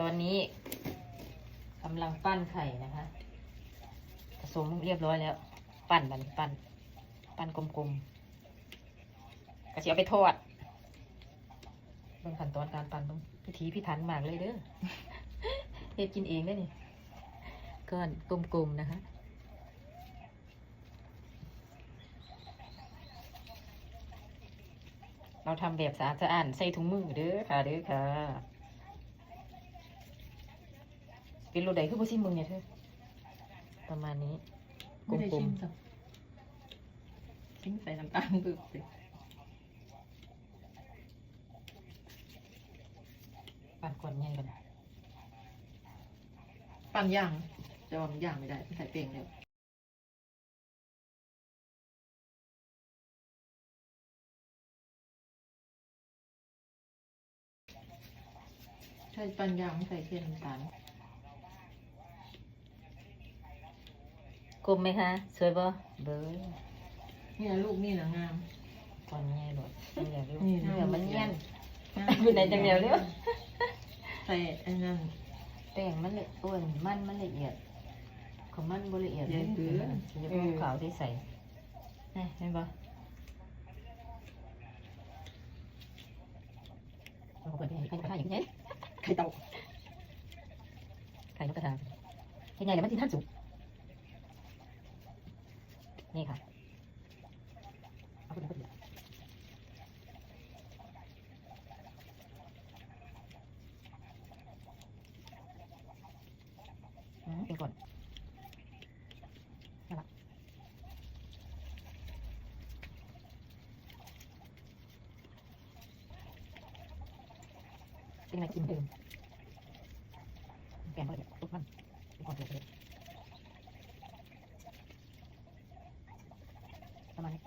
ตอนนี้กำลังปั้นไข่นะคะผสมเรียบร้อยแล้ว ปั้นบัดนปั้น ปั้นกลมๆก็จะเอาไปทอดเบิ่งขั้นตอนการปั้นเบิ่งพิธีพิถันมากเลยเด้อเฮ็ดกินเองได้อนี่ก้อนกลมๆนะคะเราทำแบบสะอาดสะอ้านใส่ถุงมือเด้อค่ะเด้อค่ะ เป็นโรใดคือบ่ซิมมึงเนี่ยเธอประมาณนี้กไม่ได้ลชิมมสักชิมใส่น้ำตาลบึกสิๆปั่นก่อนใหญ่กันปั่นย่างจะว่ามันย่างไม่ได้ใส่เปรี้ยงเดียวใช่ปั่นย่างไม่ใส่เทียนน้ำตาล กลมไหมคะ สวยบ่เบอร์นี่นะลูกนี่นะงามก่อนใหญ่หลดเดี๋ยวเร็วนี่นะเดี๋ยวมันเงี้ยนงามอยู่ไหนจังเดียวเร็วใส่ไอ้นั่นแป้งมันละอ้วนมันมันละเอียด ของมันบ่ละเอียดใหญ่เกินจะพวกขาวที่ใส่นี่เห็นบ่เอาเปิดให้ใครกระทะอย่างนี้ไข่เต่าใครนกกระทาเห็นไงเดี๋ยวมันที่ท่านสุก นี่ค่ะเอาไปเลยเป็นก่อนนั่นละเป็นอะไรกินเดิมแกงก็เลยตุ๊กมันเป็นก่อนเลยประมาณนี้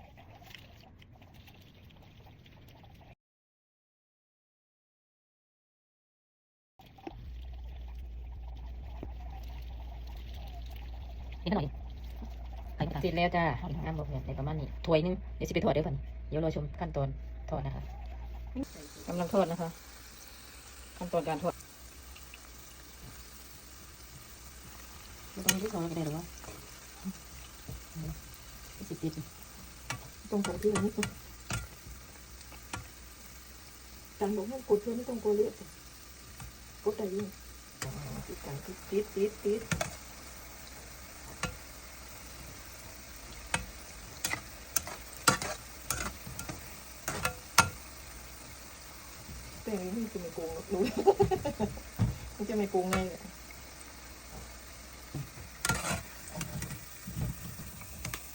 นี่เท่าไหร่เสร็จแล้วจ้าน้ำหมดเนี่ยในประมาณนี้ถ้วยหนึงเดี๋ยวสิไปทอดเดี๋ยวก่อนเดี๋ยวรอชมขั้นตอนทอดนะคะกำลังทอดนะคะ ขั้นตอนการทอดไม่ต้องที่สองก็ได้หรอวะสิบติดตรงของที่เราไม่ต้องจำบอกให้กดเพื่อนไม่ต้องกดเลือดกดได้ยิ่งติดกันติดติดติด แต่นี้มันจะไม่โกงหรอกรู้มันจะไม่โกงไงเลย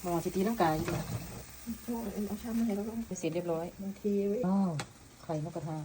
หมอสิตีน้ำกายอยู่โอ้ยเอาชามมาให้เราต้องเสร็จเรียบร้อยบางทีไว้อ้าวไข่นกกระทา